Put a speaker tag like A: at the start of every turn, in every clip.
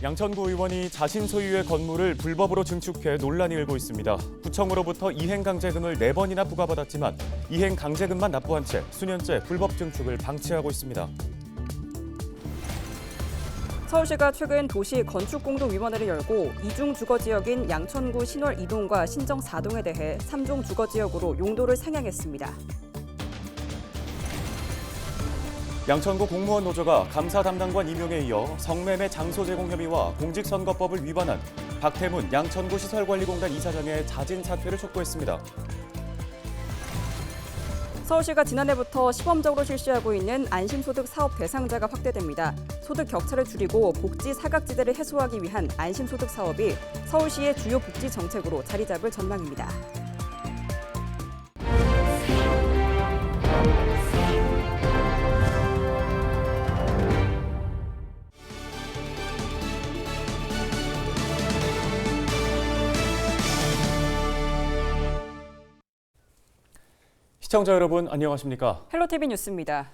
A: 양천구 의원이 자신 소유의 건물을 불법으로 증축해 논란이 일고 있습니다. 구청으로부터 이행 강제금을 네번이나 부과받았지만 이행 강제금만 납부한 채 수년째 불법 증축을 방치하고 있습니다.
B: 서울시가 최근 도시 건축공동 위원회를 열고 이중 주거 지역인 양천구 신월 2동과 신정 4동에 대해 3종 주거 지역으로 용도를 상향했습니다.
A: 양천구 공무원 노조가 감사 담당관 임용에 이어 성매매 장소 제공 혐의와 공직선거법을 위반한 박태문 양천구 시설관리공단 이사장의 자진 사퇴를 촉구했습니다.
B: 서울시가 지난해부터 시범적으로 실시하고 있는 안심소득 사업 대상자가 확대됩니다. 소득 격차를 줄이고 복지 사각지대를 해소하기 위한 안심소득 사업이 서울시의 주요 복지 정책으로 자리 잡을 전망입니다.
A: 시청자 여러분 안녕하십니까?
B: 헬로티비 뉴스입니다.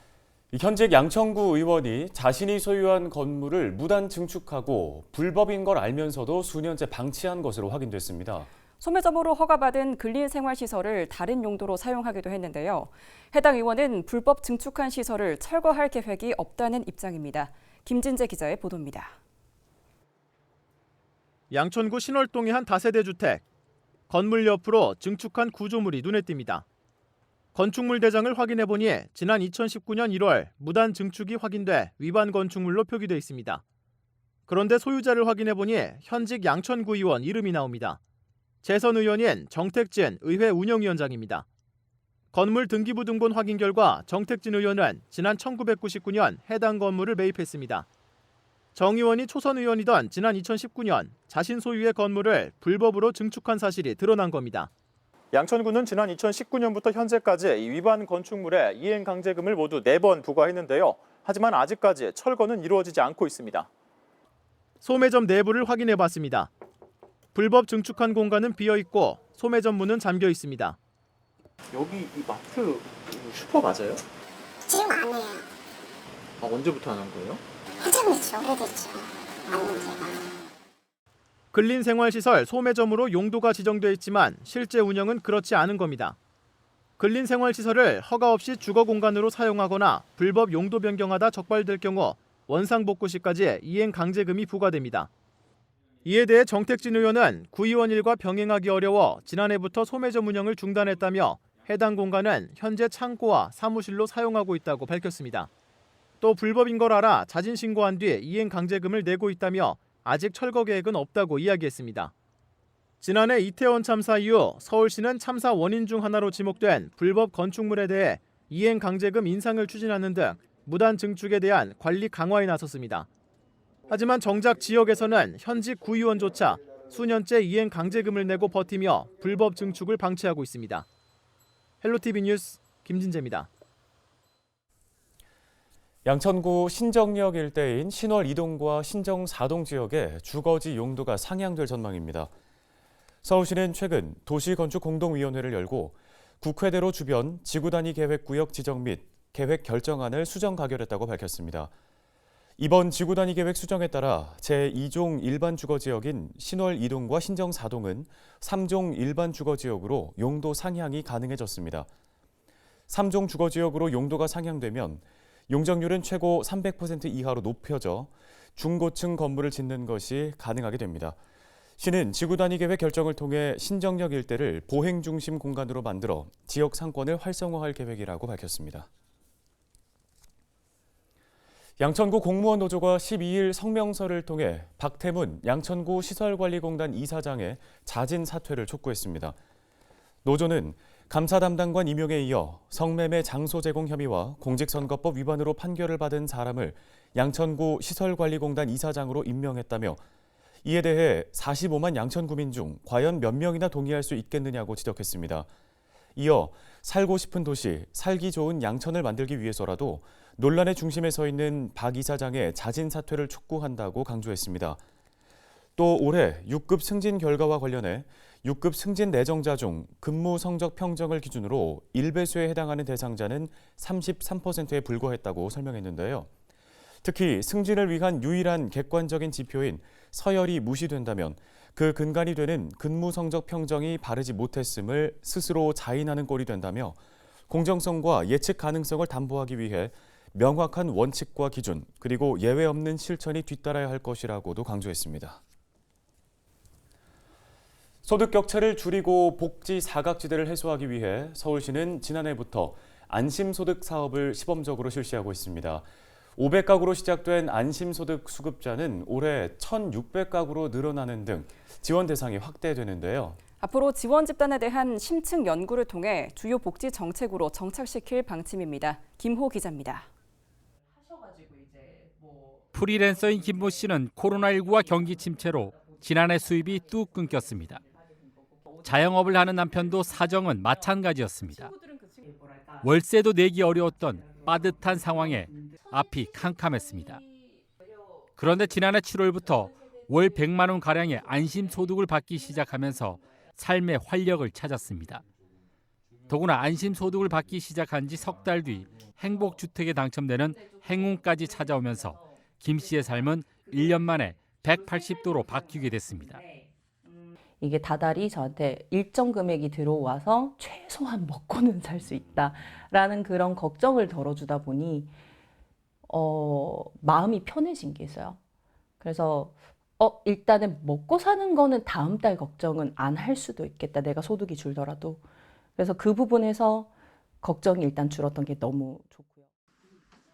A: 이 현직 양천구 의원이 자신이 소유한 건물을 무단 증축하고 불법인 걸 알면서도 수년째 방치한 것으로 확인됐습니다.
B: 소매점으로 허가받은 근린생활시설을 다른 용도로 사용하기도 했는데요. 해당 의원은 불법 증축한 시설을 철거할 계획이 없다는 입장입니다. 김진재 기자의 보도입니다.
C: 양천구 신월동의 한 다세대 주택. 건물 옆으로 증축한 구조물이 눈에 띕니다. 건축물 대장을 확인해 보니 지난 2019년 1월 무단 증축이 확인돼 위반 건축물로 표기돼 있습니다. 그런데 소유자를 확인해 보니 현직 양천구 의원 이름이 나옵니다. 재선 의원인 정택진 의회 운영위원장입니다. 건물 등기부 등본 확인 결과 정택진 의원은 지난 1999년 해당 건물을 매입했습니다. 정 의원이 초선 의원이던 지난 2019년 자신 소유의 건물을 불법으로 증축한 사실이 드러난 겁니다. 양천구는 지난 2019년부터 현재까지 이 위반 건축물에 이행 강제금을 모두 4번 부과했는데요. 하지만 아직까지 철거는 이루어지지 않고 있습니다. 소매점 내부를 확인해 봤습니다. 불법 증축한 공간은 비어 있고 소매점 문은 잠겨 있습니다. 여기 이 마트 슈퍼 맞아요?
D: 지금 아니에요.
C: 아, 언제부터 안 한 거예요?
D: 한참 됐죠. 오래됐죠. 아는 제가.
C: 근린생활시설 소매점으로 용도가 지정돼 있지만 실제 운영은 그렇지 않은 겁니다. 근린생활시설을 허가 없이 주거 공간으로 사용하거나 불법 용도 변경하다 적발될 경우 원상복구 시까지 이행 강제금이 부과됩니다. 이에 대해 정택진 의원은 구의원 일과 병행하기 어려워 지난해부터 소매점 운영을 중단했다며 해당 공간은 현재 창고와 사무실로 사용하고 있다고 밝혔습니다. 또 불법인 걸 알아 자진 신고한 뒤 이행 강제금을 내고 있다며 아직 철거 계획은 없다고 이야기했습니다. 지난해 이태원 참사 이후 서울시는 참사 원인 중 하나로 지목된 불법 건축물에 대해 이행 강제금 인상을 추진하는 등 무단 증축에 대한 관리 강화에 나섰습니다. 하지만 정작 지역에서는 현직 구의원조차 수년째 이행 강제금을 내고 버티며 불법 증축을 방치하고 있습니다. 헬로티비 뉴스 김진재입니다.
A: 양천구 신정역 일대인 신월 2동과 신정 4동 지역의 주거지 용도가 상향될 전망입니다. 서울시는 최근 도시건축공동위원회를 열고 국회대로 주변 지구단위 계획구역 지정 및 계획 결정안을 수정 가결했다고 밝혔습니다. 이번 지구단위 계획 수정에 따라 제2종 일반 주거지역인 신월 2동과 신정 4동은 3종 일반 주거지역으로 용도 상향이 가능해졌습니다. 3종 주거지역으로 용도가 상향되면 용적률은 최고 300% 이하로 높여져 중고층 건물을 짓는 것이 가능하게 됩니다. 시는 지구 단위 계획 결정을 통해 신정역 일대를 보행 중심 공간으로 만들어 지역 상권을 활성화할 계획이라고 밝혔습니다. 양천구 공무원 노조가 12일 성명서를 통해 박태문 양천구 시설관리공단 이사장의 자진 사퇴를 촉구했습니다. 노조는 감사 담당관 임용에 이어 성매매 장소 제공 혐의와 공직선거법 위반으로 판결을 받은 사람을 양천구 시설관리공단 이사장으로 임명했다며 이에 대해 45만 양천구민 중 과연 몇 명이나 동의할 수 있겠느냐고 지적했습니다. 이어 살고 싶은 도시, 살기 좋은 양천을 만들기 위해서라도 논란의 중심에 서 있는 박 이사장의 자진 사퇴를 촉구한다고 강조했습니다. 또 올해 6급 승진 결과와 관련해 6급 승진 내정자 중 근무 성적 평정을 기준으로 1배수에 해당하는 대상자는 33%에 불과했다고 설명했는데요. 특히 승진을 위한 유일한 객관적인 지표인 서열이 무시된다면 그 근간이 되는 근무 성적 평정이 바르지 못했음을 스스로 자인하는 꼴이 된다며 공정성과 예측 가능성을 담보하기 위해 명확한 원칙과 기준 그리고 예외 없는 실천이 뒤따라야 할 것이라고도 강조했습니다. 소득 격차를 줄이고 복지 사각지대를 해소하기 위해 서울시는 지난해부터 안심소득 사업을 시범적으로 실시하고 있습니다. 500가구로 시작된 안심소득 수급자는 올해 1,600가구로 늘어나는 등 지원 대상이 확대되는데요.
B: 앞으로 지원 집단에 대한 심층 연구를 통해 주요 복지 정책으로 정착시킬 방침입니다. 김호 기자입니다.
E: 프리랜서인 김모 씨는 코로나19와 경기 침체로 지난해 수입이 뚝 끊겼습니다. 자영업을 하는 남편도 사정은 마찬가지였습니다. 월세도 내기 어려웠던 빠듯한 상황에 앞이 캄캄했습니다. 그런데 지난해 7월부터 월 100만 원 가량의 안심 소득을 받기 시작하면서 삶의 활력을 찾았습니다. 더구나 안심 소득을 받기 시작한 지 석 달 뒤 행복 주택에 당첨되는 행운까지 찾아오면서 김 씨의 삶은 1년 만에 180도로 바뀌게 됐습니다.
F: 이게 다달이 저한테 일정 금액이 들어와서 최소한 먹고는 살 수 있다라는 그런 걱정을 덜어주다 보니 어, 마음이 편해진 게 있어요. 그래서 어, 일단은 먹고 사는 거는 다음 달 걱정은 안 할 수도 있겠다. 내가 소득이 줄더라도. 그래서 그 부분에서 걱정이 일단 줄었던 게 너무 좋고요.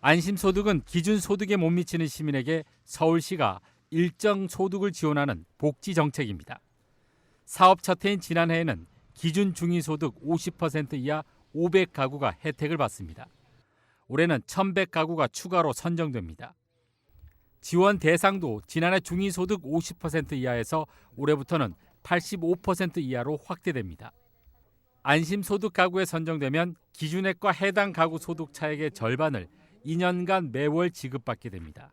E: 안심 소득은 기준 소득에 못 미치는 시민에게 서울시가 일정 소득을 지원하는 복지 정책입니다. 사업 첫 해인 지난해에는 기준 중위 소득 50% 이하 500가구가 혜택을 받습니다. 올해는 1,100가구가 추가로 선정됩니다. 지원 대상도 지난해 중위 소득 50% 이하에서 올해부터는 85% 이하로 확대됩니다. 안심 소득 가구에 선정되면 기준액과 해당 가구 소득 차액의 절반을 2년간 매월 지급받게 됩니다.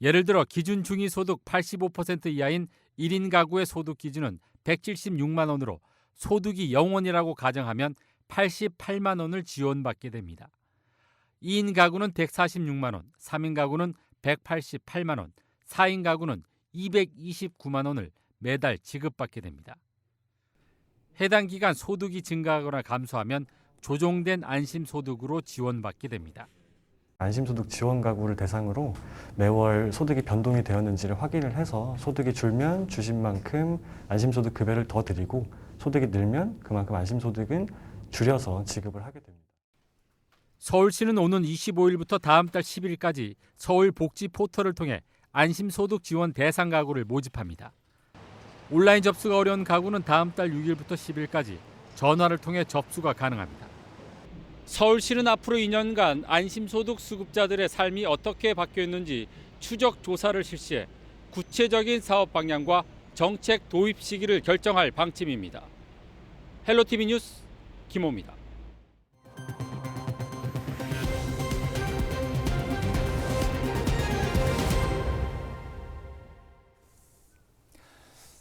E: 예를 들어 기준 중위 소득 85% 이하인 1인 가구의 소득 기준은 176만 원으로 소득이 0원이라고 가정하면 88만 원을 지원받게 됩니다. 2인 가구는 146만 원, 3인 가구는 188만 원, 4인 가구는 229만 원을 매달 지급받게 됩니다. 해당 기간 소득이 증가하거나 감소하면 조정된 안심 소득으로 지원받게 됩니다.
G: 안심소득 지원 가구를 대상으로 매월 소득이 변동이 되었는지를 확인을 해서 소득이 줄면 주신 만큼 안심소득 급여를 더 드리고 소득이 늘면 그만큼 안심소득은 줄여서 지급을 하게 됩니다.
E: 서울시는 오는 25일부터 다음 달 10일까지 서울 복지 포털을 통해 안심소득 지원 대상 가구를 모집합니다. 온라인 접수가 어려운 가구는 다음 달 6일부터 10일까지 전화를 통해 접수가 가능합니다. 서울시는 앞으로 2년간 안심소득 수급자들의 삶이 어떻게 바뀌었는지 추적 조사를 실시해 구체적인 사업 방향과 정책 도입 시기를 결정할 방침입니다. 헬로티비 뉴스 김호입니다.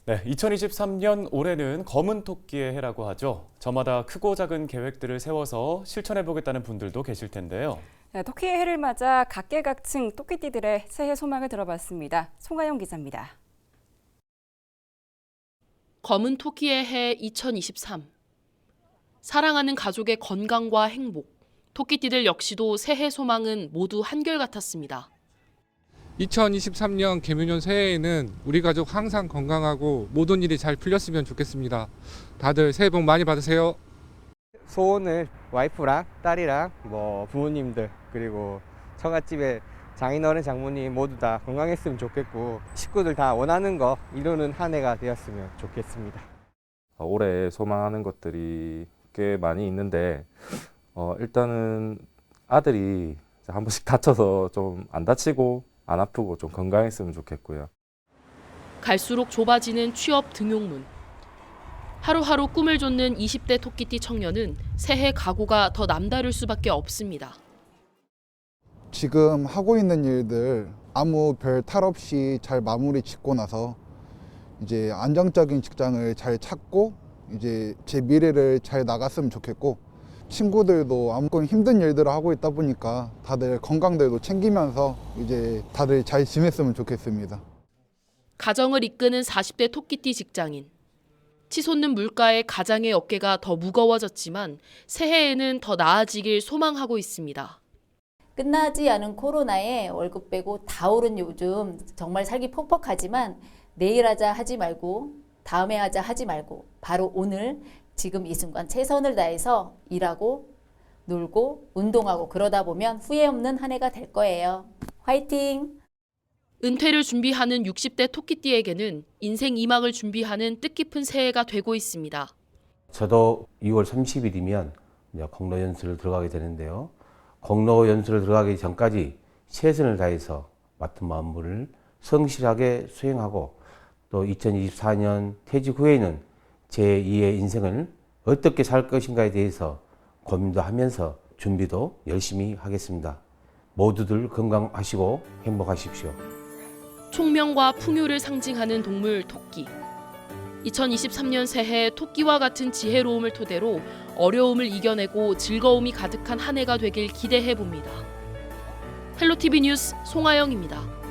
A: 네, 2023년 올해는 검은 토끼의 해라고 하죠. 저마다 크고 작은 계획들을 세워서 실천해 보겠다는 분들도 계실 텐데요.
B: 네, 터키의 해를 맞아 각계각층 토끼띠들의 새해 소망을 들어봤습니다. 송하영 기자입니다.
H: 검은 토끼의 해 2023. 사랑하는 가족의 건강과 행복. 토끼띠들 역시도 새해 소망은 모두 한결같았습니다.
I: 2023년 개묘년 새해에는 우리 가족 항상 건강하고 모든 일이 잘 풀렸으면 좋겠습니다. 다들 새해 복 많이 받으세요.
J: 소원을 와이프랑 딸이랑 뭐 부모님들 그리고 처갓집에 장인어른 장모님 모두 다 건강했으면 좋겠고 식구들 다 원하는 거 이루는 한 해가 되었으면 좋겠습니다.
K: 어, 올해 소망하는 것들이 꽤 많이 있는데 어, 일단은 아들이 한 번씩 다쳐서 좀 안 다치고 안 아프고 좀 건강했으면 좋겠고요.
H: 갈수록 좁아지는 취업 등용문. 하루하루 꿈을 쫓는 20대 토끼띠 청년은 새해 각오가 더 남다를 수밖에 없습니다.
L: 지금 하고 있는 일들 아무 별 탈 없이 잘 마무리 짓고 나서 이제 안정적인 직장을 잘 찾고 이제 제 미래를 잘 나갔으면 좋겠고 친구들도 아무건 힘든 일들을 하고 있다 보니까 다들 건강들도 챙기면서 이제 다들 잘 지냈으면 좋겠습니다.
H: 가정을 이끄는 40대 토끼띠 직장인. 치솟는 물가에 가장의 어깨가 더 무거워졌지만 새해에는 더 나아지길 소망하고 있습니다.
M: 끝나지 않은 코로나에 월급 빼고 다 오른 요즘 정말 살기 퍽퍽하지만 내일 하자 하지 말고 다음에 하자 하지 말고 바로 오늘 지금 이 순간 최선을 다해서 일하고 놀고 운동하고 그러다 보면 후회 없는 한 해가 될 거예요. 화이팅!
H: 은퇴를 준비하는 60대 토끼띠에게는 인생 2막을 준비하는 뜻깊은 새해가 되고 있습니다.
N: 저도 2월 30일이면 이제 공로 연수를 들어가게 되는데요. 공로 연수를 들어가기 전까지 최선을 다해서 맡은 마음을 성실하게 수행하고 또 2024년 퇴직 후에는 제 2의 인생을 어떻게 살 것인가에 대해서 고민도 하면서 준비도 열심히 하겠습니다. 모두들 건강하시고 행복하십시오.
H: 총명과 풍요를 상징하는 동물 토끼. 2023년 새해 토끼와 같은 지혜로움을 토대로 어려움을 이겨내고 즐거움이 가득한 한 해가 되길 기대해 봅니다. 헬로티비 뉴스 송하영입니다.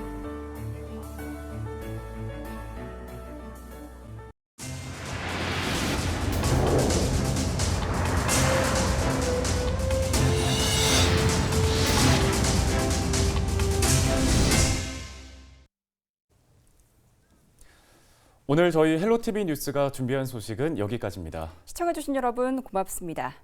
A: 오늘 저희 헬로티비 뉴스가 준비한 소식은 여기까지입니다.
B: 시청해주신 여러분 고맙습니다.